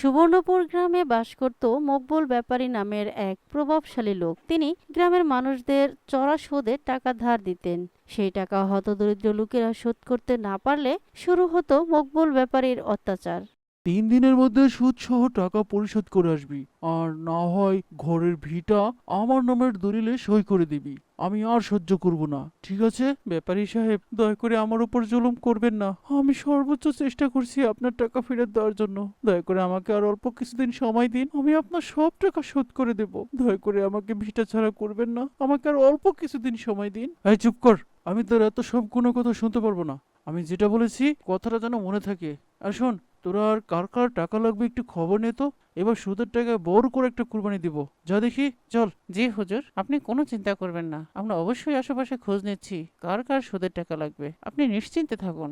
সুবর্ণপুর গ্রামে বাস করত মকবুল ব্যাপারী নামের এক প্রভাবশালী লোক। তিনি গ্রামের মানুষদের চড়া সুদে টাকা ধার দিতেন। সেই টাকা হতদরিদ্র লোকেরা শোধ করতে না পারলে শুরু হতো মকবুল ব্যাপারীর অত্যাচার। তিন দিনের মধ্যে সুদ সহ টাকা পরিশোধ করে আসবি। আর না হয় ঘরের ভিটা আমার নামের দলিলে সই করে দিবি। আমি আর সহ্য করব না। ঠিক আছে? ব্যাপারী সাহেব, দয়া করে আমার উপর জুলুম করবেন না। আমি সর্বোচ্চ চেষ্টা করছি আপনার টাকা ফেরত দেওয়ার জন্য। দয়া করে আমাকে আর অল্প কিছুদিন সময় দিন। আমি আপনার সব টাকা শোধ করে দেব। দয়া করে আমাকে ভিটা ছাড়া করবেন না। আমাকে আর অল্প কিছুদিন সময় দিন। এই চুপ কর। আমি তোর এত সব কোনো কথা শুনতে পারব না। আমি যেটা বলেছি কথাটা যেন মনে থাকে। আর শোন তোরা আর কার কার টাকা লাগবে একটু খবর নে তো। এবার সুদের টাকায় বড় করে একটা কুরবানি দিব। যা দেখি চল। জি হুজুর আপনি কোনো চিন্তা করবেন না। আমরা অবশ্যই আশেপাশে খোঁজ নিচ্ছি কার কার সুদের টাকা লাগবে। আপনি নিশ্চিন্তে থাকুন।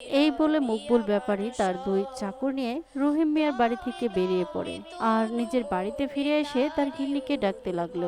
এই বলে মকবুল ব্যাপারী তার দুই চাকর নিয়ে রহিম মিয়ার বাড়ি থেকে বেরিয়ে পড়ে। আর নিজের বাড়িতে ফিরে এসে তার গিন্নিকে ডাকতে লাগল।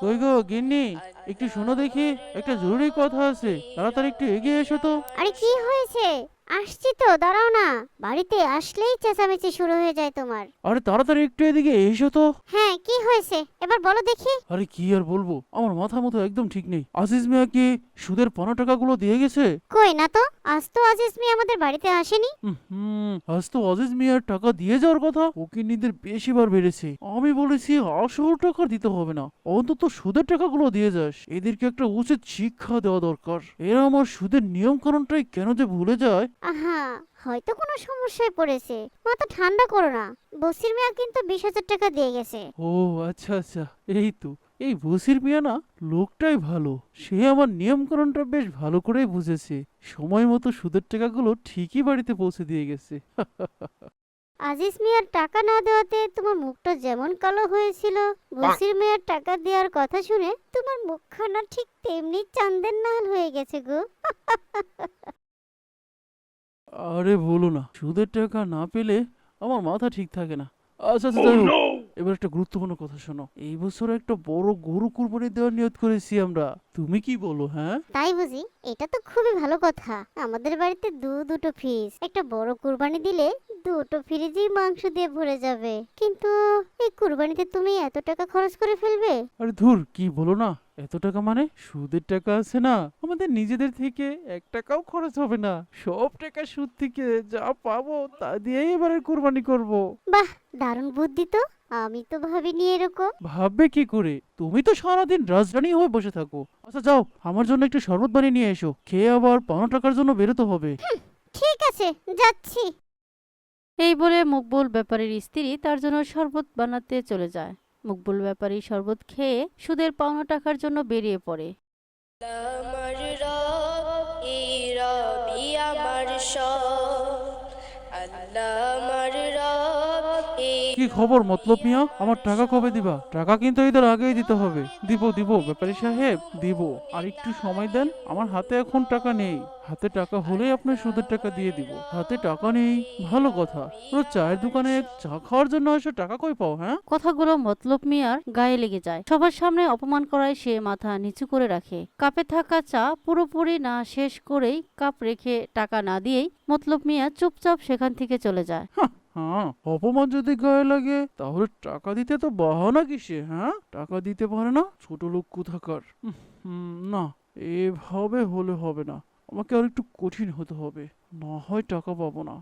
কই গো গিন্নি একটু শোনো দেখি একটা জরুরি কথা আছে। তাড়াতাড়ি একটু এগিয়ে এসো তো। আরে কি হয়েছে? আসছি তো দাঁড়াও না। বাড়িতে আসলেই চেঁচামেচি শুরু হয়ে যায় তোমার। আরে তাড়াতাড়ি একটু এদিকে এসো তো। হ্যাঁ কি হয়েছে? এবার বলো দেখি। আরে কি আর বলব আমার মাথা মতো একদম ঠিক নেই। আজিজ মিয়া কি সুদের পনেরো টাকাগুলো দিয়ে গেছে? কই না তো আজ তো আজিজ মিয়া আমাদের বাড়িতে আসেনি। হুম আজ তো আজিজ মিয়ার টাকা দিয়ে যাওয়ার কথা উকিনিদের বেশিবার বেড়েছে। আমি বলেছি আসল টাকা দিতে হবে না অন্তত সুদের টাকাগুলো দিয়ে যাস। এদেরকে একটা উচিত শিক্ষা দেওয়া দরকার। এরা আমার সুদের নিয়ম কানুনটাই কেন যে ভুলে যায়? আহা হয়তো কোনো সমস্যায় পড়েছে। মাথা ঠান্ডা করো না। বসির মিয়া কিন্তু বিশ হাজার টাকা দিয়ে গেছে। ও আচ্ছা আচ্ছা এই তো। এই বসির মিয়া না লোকটাই ভালো। সে আমার নিয়মকরণটা বেশ ভালো করেই বুঝেছে। সময় মতো সুদের টাকাগুলো ঠিকই বাড়িতে পৌঁছে দিয়ে গেছে। আজিজ মিয়ার টাকা না দেওয়াতে তোমার মুখটা যেমন কালো হয়েছিল বসির মিয়ার টাকা দেওয়ার কথা শুনে তোমার মুখখানা ঠিক তেমনি চাঁদের নাল হয়ে গেছে গো। আরে বলো না সুদের টাকা না পেলে আমার মাথা ঠিক থাকে না। আচ্ছা আচ্ছা যাই হোক, এবার একটা গুরুত্বপূর্ণ কথা শোনো। এই বছর একটা বড় গরু কুরবানি দেওয়ার নিয়ত করেছি আমরা। তুমি কি বলো হ্যাঁ? তাই বুঝি? এটা তো খুবই ভালো কথা। আমাদের বাড়িতে দু দুটো ফ্রিজ। একটা বড় কুরবানি দিলে দুটো ফ্রিজেই মাংস দিয়ে ভরে যাবে। কিন্তু এই কুরবানিতে তুমি এত টাকা খরচ করে ফেলবে? আরে ধুর কি বলো না? এত টাকা মানে সুদের টাকা আছে না। আমাদের নিজেদের থেকে এক টাকাও খরচ হবে না। সব টাকা সুদ থেকে যা পাবো তা দিয়েই এবারে কুরবানি করব। বাহ দারুণ বুদ্ধি তো। আমি তো ভাবিনি এরকম। ভাববে কি করে? তুমি তো সারাদিন রাজধানী হয়ে বসে থাকো। আচ্ছা যাও আমার জন্য একটু শরবত বানিয়ে নিয়ে এসো। খেয়ে আবার পাওনা টাকার জন্য বেরোতে হবে। ঠিক আছে যাচ্ছি। এই বলে মকবুল ব্যাপারীর স্ত্রী তার জন্য শরবত বানাতে চলে যায়। মকবুল ব্যাপারী শরবত খেয়ে সুদের পাওনা টাকার জন্য বেরিয়ে পড়ে। আমার রব এই রবি আমার সব। আল্লাহ কি খবর মতলব মিয়া? আমার টাকা কবে দিবা? টাকা কিন্তু এদের আগেই দিতে হবে। দিব দিব ব্যাপারী সাহেব দিব। আর একটু সময় দেন আমার হাতে এখন টাকা নেই। হাতে টাকা হলেই আপনার সুদের টাকা দিয়ে দিব। হাতে টাকা নেই ভালো কথা। পুরো চায়ের দোকানে চা খাওয়ার জন্য এসে টাকা কই পাও হ্যাঁ? কথাগুলো মতলব মিয়ার গায়ে লেগে যায়। সবার সামনে অপমান করায় সে মাথা নিচু করে রাখে। কাপে থাকা চা পুরোপুরি না শেষ করেই কাপ রেখে টাকা না দিয়েই মতলব মিয়া চুপচাপ সেখান থেকে চলে যায়। হ্যাঁ অপমান যদি গায়ে লাগে, তাহলে টাকা দিতে তো বাহানা কিসে হ্যাঁ? টাকা দিতে পারে না, ছোট লোক কোথাকার? না, এভাবে হলে হবে না। আমাকে আর একটু কঠিন হতে হবে, না হয় টাকা পাবো না।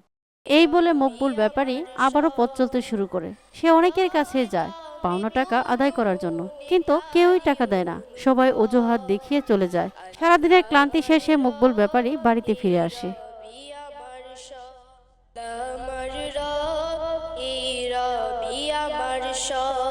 এই বলে মকবুল ব্যাপারী আবারও পথ চলতে শুরু করে। সে অনেকের কাছে যায় পাওনা টাকা আদায় করার জন্য, কিন্তু কেউই টাকা দেয় না। সবাই অজুহাত দেখিয়ে চলে যায়। সারাদিনের ক্লান্তি শেষে মকবুল ব্যাপারী বাড়িতে ফিরে আসে।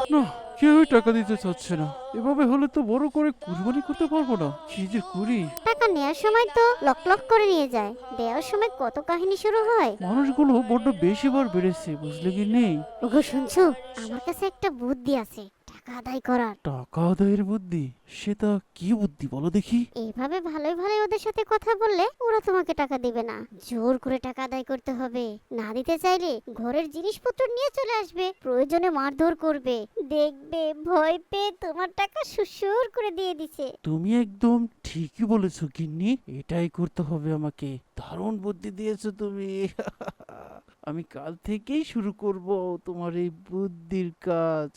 না কেউই টাকা দিতে চাচ্ছে না। এভাবে হলে তো বড় করে কুরবানি করতে পারব না। কি যে করি? টাকা নেওয়ার সময় তো লক লক করে নিয়ে যায়। দেওয়ার সময় কত কাহিনী শুরু হয়? মানুষগুলো বড্ড বেশি বার বেড়েছে বুঝলে কি নেই? ওগো শুনছো? আমার কাছে একটা বুদ্ধি আছে। টাকা আদায় করার। টাকা আদায়ের বুদ্ধি সেটা কি বুদ্ধি বলো দেখি। এইভাবে ভালোই ভালোই ওদের সাথে কথা বললে ওরা তোমাকে টাকা দিবে না। জোর করে টাকা আদায় করতে হবে। না দিতে চাইলে ঘরের জিনিসপত্র নিয়ে চলে আসবে প্রয়োজনে মারধর করবে। দেখবে ভয় পেয়ে তোমার টাকা সুসুর করে দিয়ে দিছে। তুমি একদম ঠিকই বলেছ গিন্নি। এটাই করতে হবে আমাকে। দারুণ বুদ্ধি দিয়েছ তুমি। আমি কাল থেকেই শুরু করব তোমার এই বুদ্ধির কাজ।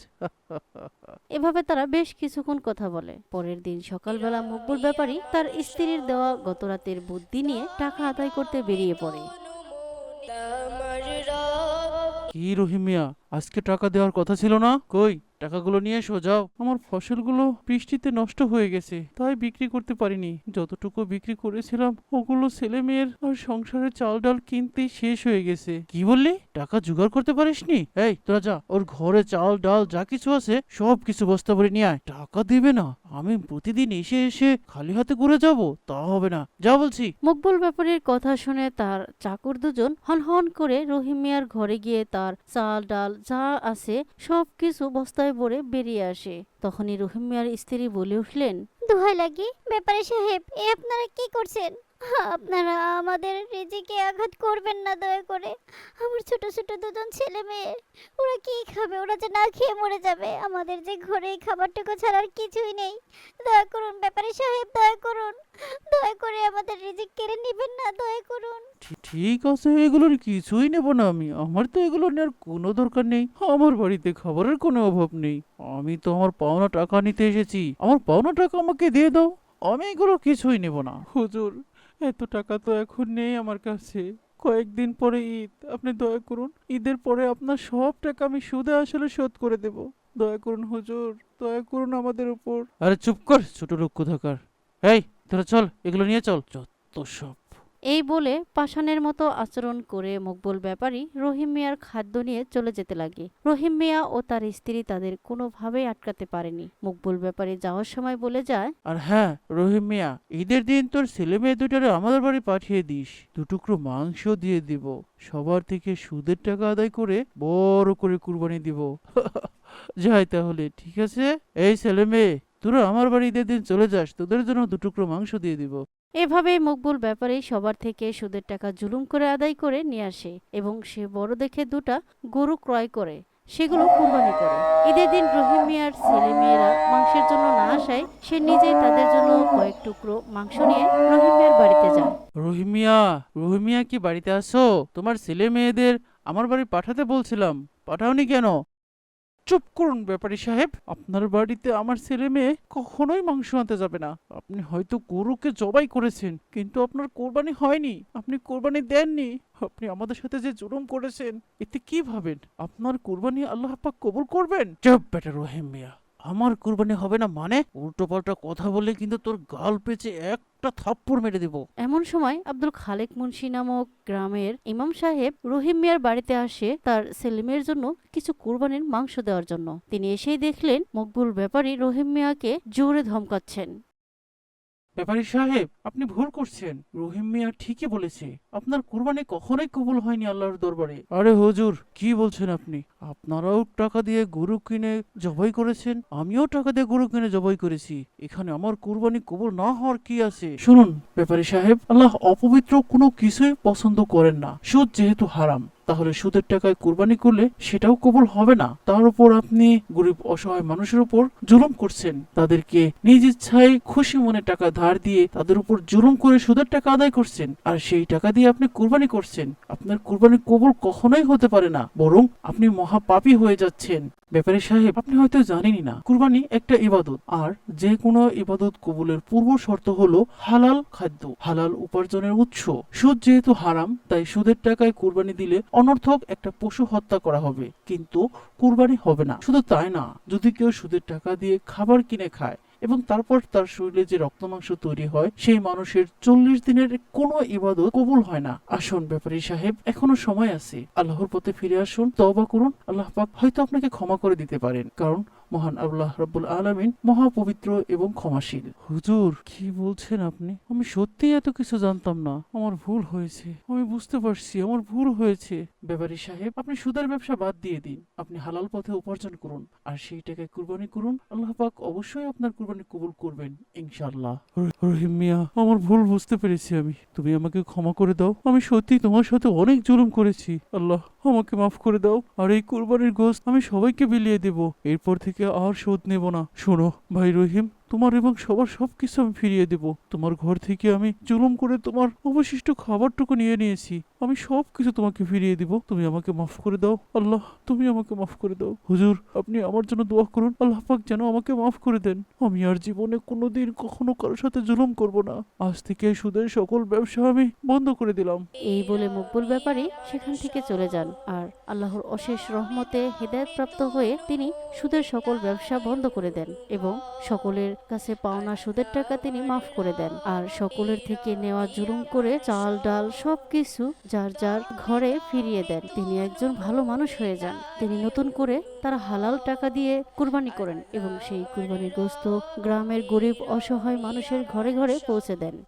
এভাবে তারা বেশ কিছুক্ষণ কথা বলে। পরের দিন সকালবেলা মকবুল ব্যাপারী তার স্ত্রীর দেওয়া গতরাতের বুদ্ধি নিয়ে টাকা আদায় করতে বেরিয়ে পড়ে। কি রহিমিয়া আজকে টাকা দেওয়ার কথা ছিল না? কই? টাকাগুলো নিয়ে এসো, যাও। আমার ফসলগুলো বৃষ্টিতে নষ্ট হয়ে গেছে, তাই বিক্রি করতে পারিনি। যতটুকু বিক্রি করেছিলাম, ওগুলো ছেলে মেয়ের আর সংসারে চাল ডাল কিনতে শেষ হয়ে গেছে। কি বললি? টাকা জোগাড় করতে পারিসনি? এই, তোরা যা, ওর ঘরে চাল ডাল যা কিছু আছে সব কিছু বস্তা ভরে নিয়ে আয়। টাকা দেবে না। আমি প্রতিদিন এসে এসে খালি হাতে ঘুরে যাব তা হবে না। যা বলছি। মকবুল ব্যাপারীর কথা শুনে তার চাকর দুজন হনহন হন করে রহিম মিয়ার ঘরে গিয়ে তার চাল ডাল যা আছে সব কিছু বস্তায় ভরে বেরিয়ে আসে। তখনই রহিম মিয়ার স্ত্রী বলে উঠলেন দোহাই লাগি ব্যাপারে সাহেব এ আপনারা কি করছেন? আপনারা আমাদের রিজিকে আঘাত করবেন না, দয়া করে। আমার ছোট ছোট দুজন ছেলে মেয়ে, ওরা কি খাবে? ওরা যে না খেয়ে মরে যাবে। আমাদের যে ঘরে খাবারটুকু ছাড়া আর কিছুই নেই। দয়া করুন, ব্যাপারী সাহেব, দয়া করুন। দয়া করে আমাদের রিজিক কেড়ে নেবেন না, দয়া করুন। ঠিক আছে, এগুলোর কিছুই নেব না আমি। আমার তো এগুলো নেওয়ার কোনো দরকার নেই। আমার বাড়িতে খাবারের কোনো অভাব নেই। আমি তো আমার পাওনা টাকা নিতে এসেছি। আমার পাওনা টাকা আমাকে দিয়ে দাও। আমি এগুলো কিছুই নেব না। হুজুর এত টাকা তো এখন নেই আমার কাছে। কয়েকদিন পরে ঈদ, আপনি দয়া করুন, ঈদের পরে আপনার সব টাকা আমি সুদে আসলে শোধ করে দেব। দয়া করুন হুজুর, দয়া করুন আমাদের উপর। আরে চুপ কর, ছোট লোক কোথাকার। এই, তোরা চল, এগুলো নিয়ে চল। যত সব এই বলে পাষাণের মতো আচরণ করে মকবুল ব্যাপারী রহিম মিয়ার খাদ্য নিয়ে চলে যেতে লাগে। রহিম মিয়া ও তার স্ত্রী তাদের কোনোভাবেই আটকাতে পারেনি। মকবুল ব্যাপারী যাওয়ার সময় বলে যায়, আর হ্যাঁ রহিম মিয়া, ঈদের দিন তোর ছেলে মেয়ে দুটারে আমাদের বাড়ি পাঠিয়ে দিস। দুটুকরো মাংস দিয়ে দিব। সবার থেকে সুদের টাকা আদায় করে বড় করে কুরবানি দিব। যাই তাহলে, ঠিক আছে? এই ছেলে মেয়ে তোরা আমার বাড়ি ঈদের দিন চলে যাস তোদের জন্য দুটুকরো মাংস দিয়ে দিব। এভাবেই মকবুল ব্যাপারী সবার থেকে সুদের টাকা জুলুম করে আদায় করে নিয়ে আসে এবং সে বড় দেখে দুটা গরু ক্রয় করে সেগুলো কুরবানি করে। ঈদের দিন রহিম মিয়ার ছেলে মেয়েরা মাংসের জন্য না আসায় সে নিজেই তাদের জন্য কয়েক টুকরো মাংস নিয়ে রহিম মিয়ার বাড়িতে যায়। রহিম মিয়া রহিম মিয়া কি বাড়িতে আসো তোমার ছেলে মেয়েদের আমার বাড়ি পাঠাতে বলছিলাম পাঠাওনি কেন? চুপ করুন ব্যাপারী সাহেব। আপনার বাড়িতে আমার ছেলে মেয়ে কখনোই মাংস আনতে যাবে না। আপনি হয়তো গরুকে জবাই করেছেন, কিন্তু আপনার কোরবানি হয়নি। আপনি কোরবানি দেননি। আপনি আমাদের সাথে যে জুলুম করেছেন, এতে কি ভাবেন? আপনার কোরবানি আল্লাহ পাক কবুল করবেন? চুপ বেটা রহিম মিয়া। আমার কুরবানি হবে না মানে? উল্টো পাল্টা কথা বলে কিন্তু তোর গাল পেঁচে একটা থাপ্পড় মেরে দেবো। এমন সময় আব্দুল খালেক মুন্সি নামক গ্রামের ইমাম সাহেব রহিম মিয়ার বাড়িতে আসে তার সেলিমের জন্য কিছু কুরবানির মাংস দেওয়ার জন্য। তিনি এসেই দেখলেন মকবুল ব্যাপারী রহিম মিয়াকে জোরে ধমকাচ্ছেন। ব্যাপারী সাহেব, আপনি ভুল করছেন। রহিম মিয়া ঠিকই বলেছে। আপনার কুরবানি কখনোই কবুল হয়নি আল্লাহর দরবারে। আরে হুজুর, কি বলছেন আপনি? আপনারাও টাকা দিয়ে গরু কিনে জবাই করেছেন, আমিও টাকা দিয়ে গরু কিনে জবাই করেছি। এখানে আমার কুরবানি কবুল না হওয়ার কি আছে? শুনুন, ব্যাপারী সাহেব, আল্লাহ অপবিত্র কোনো কিছুই পছন্দ করেন না। সুদ যেহেতু হারাম। তাহলে সুদের টাকায় কুরবানি করলে সেটাও কবুল হবে না। তার উপর আপনি গরিব, অসহায় মানুষের উপর জুলুম করছেন। তাদেরকে নিজ ইচ্ছায় খুশি মনে টাকা ধার দিয়ে তাদের উপর জুলুম করে সুদের টাকা আদায় করছেন। আর সেই টাকা দিয়ে আপনি কুরবানি করছেন। আপনার কুরবানি কবুল কখনোই হতে পারে না, বরং আপনি মহাপাপী হয়ে যাচ্ছেন। ব্যাপারী সাহেব, আপনি হয়তো জানেনই না, কুরবানি একটা ইবাদত। আর যে কোনো ইবাদত কবুলের পূর্ব শর্ত হলো হালাল খাদ্য, হালাল উপার্জনের উৎস। সুদ যেহেতু হারাম, তাই সুদের টাকায় কুরবানি দিলে অনর্থক একটা পশু হত্যা করা হবে, কিন্তু কুরবানি হবে না। শুধু তাই না, যদি কেউ সুদের টাকা দিয়ে খাবার কিনে খায় এবং তারপর তার শরীরে যে রক্ত মাংস তৈরি হয়, সেই মানুষের চল্লিশ দিনের কোনো ইবাদত কবুল হয় না। আসুন ব্যাপারী সাহেব, এখনও সময় আছে। আল্লাহর পথে ফিরে আসুন তবা করুন। আল্লাহ পাক হয়তো আপনাকে ক্ষমা করে দিতে পারেন, কারণ মহান আল্লাহ রাব্বুল আলামিন মহাপবিত্র এবং ক্ষমাশীল। হুজুর কি বলছেন আপনি? আমি সত্যি এত কিছু জানতাম না। আমার ভুল হয়েছে। আমি বুঝতে পারছি আমার ভুল হয়েছে। ব্যাপারী সাহেব আপনি সুদের ব্যবসা বাদ দিয়ে দিন। আপনি হালাল পথে উপার্জন করুন। আর সেই টাকায় কুরবানি করুন। আল্লাহ পাক অবশ্যই আপনার কুরবানি কবুল করবেন ইনশাআল্লাহ। রহিম মিয়া আমার ভুল বুঝতে পেরেছি আমি। তুমি আমাকে ক্ষমা করে দাও। আমি সত্যি তোমার সাথে অনেক জুলুম করেছি। আল্লাহ আমাকে মাফ করে দাও, আর এই কুরবানির গোস্ত আমি সবাইকে বিলিয়ে দেব। এরপর থেকে আর শোধ নেব না। শোনো, ভাই রহিম তোমার এবং সবার সবকিছু আমি ফিরিয়ে দেব। তোমার ঘর থেকে আমি জুলুম করে তোমার অবশিষ্ট খাবারটুকু নিয়ে নিয়েছি। আমি সব কিছু তোমাকে ফিরিয়ে দিব। তুমি আমাকে মাফ করে দাও। আল্লাহ, তুমি আমাকে মাফ করে দাও। হুজুর, আপনি আমার জন্য দোয়া করুন। আল্লাহ পাক যেন আমাকে মাফ করে দেন। আমি আর জীবনে কোনোদিন কখনো কারোর সাথে জুলুম করব না। আজ থেকে সুদের সকল ব্যবসা আমি বন্ধ করে দিলাম। এই বলে মকবুল ব্যাপারী সেখান থেকে চলে যান। আর আল্লাহর অশেষ রহমতে হেদায়তপ্রাপ্ত হয়ে তিনি সুদের সকল ব্যবসা বন্ধ করে দেন এবং সকলের কাছে পাওনা সুদের টাকা তিনি মাফ করে দেন। আর সকলের থেকে নেওয়া জুলুম করে চাল, ডাল সবকিছু যার যার ঘরে ফিরিয়ে দেন। তিনি একজন ভালো মানুষ হয়ে যান। তিনি নতুন করে তার হালাল টাকা দিয়ে কুরবানি করেন এবং সেই কুরবানির গোস্ত গ্রামের গরিব, অসহায় মানুষের ঘরে ঘরে পৌঁছে দেন।